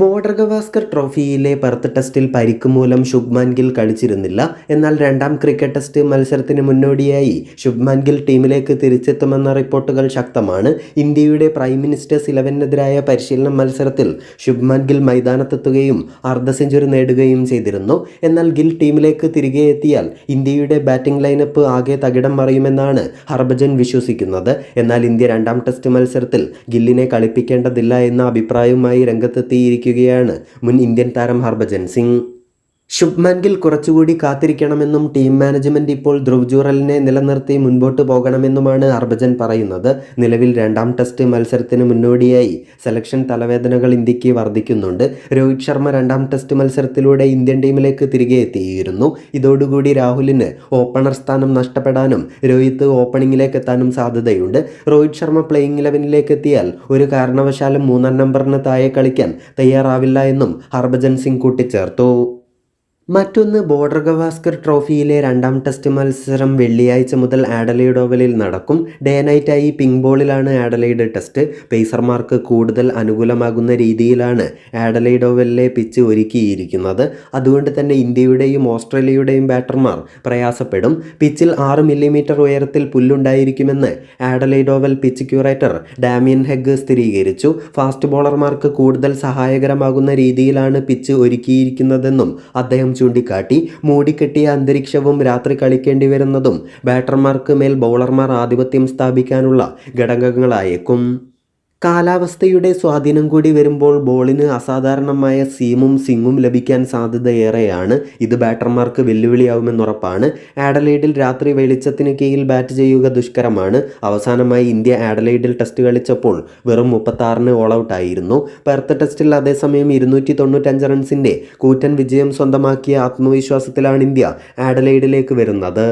Border Gavaskar ട്രോഫിയിലെ Perth ടെസ്റ്റിൽ പരിക്ക് മൂലം ശുഭ്മാൻ ഗിൽ കളിച്ചിരുന്നില്ല എന്നാൽ രണ്ടാം ക്രിക്കറ്റ് ടെസ്റ്റ് മത്സരത്തിന് മുന്നോടിയായി ശുഭ്മാൻ ഗിൽ ടീമിലേക്ക് തിരിച്ചെത്തുമെന്ന റിപ്പോർട്ടുകൾ ശക്തമാണ്. ഇന്ത്യയുടെ പ്രൈം മിനിസ്റ്റേഴ്സ് ഇലവനെതിരായ പരിശീലന മത്സരത്തിൽ ശുഭ്മാൻ ഗിൽ മൈതാനത്തെത്തുകയും അർദ്ധ സെഞ്ചുറി നേടുകയും ചെയ്തിരുന്നു. എന്നാൽ ഗിൽ ടീമിലേക്ക് തിരികെ എത്തിയാൽ ഇന്ത്യയുടെ ബാറ്റിംഗ് ലൈനപ്പ് ആകെ തകിടം മറിയുമെന്നാണ് ഹർഭജൻ വിശ്വസിക്കുന്നത്. എന്നാൽ ഇന്ത്യ രണ്ടാം ടെസ്റ്റ് മത്സരത്തിൽ ഗില്ലിനെ കളിപ്പിക്കേണ്ടതില്ല എന്ന അഭിപ്രായവുമായി രംഗത്തെത്തിയിരിക്കുകയാണ് മുൻ ഇന്ത്യൻ താരം ഹർഭജൻ സിംഗ്. ശുഭ്മാൻ ഗിൽ കുറച്ചുകൂടി കാത്തിരിക്കണമെന്നും ടീം മാനേജ്മെന്റ് ഇപ്പോൾ ധ്രുവ് ജുറലിനെ നിലനിർത്തി മുൻപോട്ട് പോകണമെന്നുമാണ് ഹർഭജൻ പറയുന്നത്. നിലവിൽ രണ്ടാം ടെസ്റ്റ് മത്സരത്തിന് മുന്നോടിയായി സെലക്ഷൻ തലവേദനകൾ ഇന്ത്യയ്ക്ക് വർദ്ധിക്കുന്നുണ്ട്. രോഹിത് ശർമ്മ രണ്ടാം ടെസ്റ്റ് മത്സരത്തിലൂടെ ഇന്ത്യൻ ടീമിലേക്ക് തിരികെ എത്തിയിരുന്നു. ഇതോടുകൂടി രാഹുലിന് ഓപ്പണർ സ്ഥാനം നഷ്ടപ്പെടാനും രോഹിത് ഓപ്പണിങ്ങിലേക്ക് എത്താനും സാധ്യതയുണ്ട്. രോഹിത് ശർമ്മ പ്ലേയിങ് ഇലവനിലേക്ക് എത്തിയാൽ ഒരു കാരണവശാലും മൂന്നാം നമ്പറിന് താഴെ കളിക്കാൻ തയ്യാറാവില്ല എന്നും ഹർഭജൻ സിംഗ് കൂട്ടിച്ചേർത്തു. മറ്റൊന്ന് ബോർഡർ ഗവാസ്കർ ട്രോഫിയിലെ രണ്ടാം ടെസ്റ്റ് മത്സരം വെള്ളിയാഴ്ച മുതൽ ആഡലൈഡ് ഓവലിൽ നടക്കും. ഡേ നൈറ്റായി പിങ്ക് ബോളിലാണ് ആഡലൈഡ് ടെസ്റ്റ്. പേസർമാർക്ക് കൂടുതൽ അനുകൂലമാകുന്ന രീതിയിലാണ് ആഡലൈഡ് ഓവലിലെ പിച്ച് ഒരുക്കിയിരിക്കുന്നത്. അതുകൊണ്ട് തന്നെ ഇന്ത്യയുടെയും ഓസ്ട്രേലിയയുടെയും ബാറ്റർമാർ പ്രയാസപ്പെടും. പിച്ചിൽ ആറ് മില്ലിമീറ്റർ ഉയരത്തിൽ പുല്ലുണ്ടായിരിക്കുമെന്ന് Adelaide Oval pitch curator Damien Hough സ്ഥിരീകരിച്ചു. ഫാസ്റ്റ് ബോളർമാർക്ക് കൂടുതൽ സഹായകരമാകുന്ന രീതിയിലാണ് പിച്ച് ഒരുക്കിയിരിക്കുന്നതെന്നും അദ്ദേഹം ചൂണ്ടിക്കാട്ടി മൂടിക്കെട്ടിയ അന്തരീക്ഷവും രാത്രി കളിക്കേണ്ടി വരുന്നതും ബാറ്റർമാർക്ക് മേൽ ബൗളർമാർ ആധിപത്യം സ്ഥാപിക്കാനുള്ള ഘടകങ്ങളായേക്കും. കാലാവസ്ഥയുടെ സ്വാധീനം കൂടി വരുമ്പോൾ ബോളിന് അസാധാരണമായ സീമും സിങ്ങും ലഭിക്കാൻ സാധ്യതയേറെയാണ്. ഇത് ബാറ്റർമാർക്ക് വെല്ലുവിളിയാവുമെന്നുറപ്പാണ് ആഡലൈഡിൽ രാത്രി വെളിച്ചത്തിന് കീഴിൽ ബാറ്റ് ചെയ്യുക ദുഷ്കരമാണ്. അവസാനമായി ഇന്ത്യ ആഡലൈഡിൽ ടെസ്റ്റ് കളിച്ചപ്പോൾ വെറും മുപ്പത്താറിന് ഓൾ ഔട്ടായിരുന്നു പെർത്ത് ടെസ്റ്റിൽ അതേസമയം ഇരുന്നൂറ്റി തൊണ്ണൂറ്റഞ്ച് റൺസിന്റെ കൂറ്റൻ വിജയം സ്വന്തമാക്കിയ ആത്മവിശ്വാസത്തിലാണ് ഇന്ത്യ ആഡലൈഡിലേക്ക് വരുന്നത്.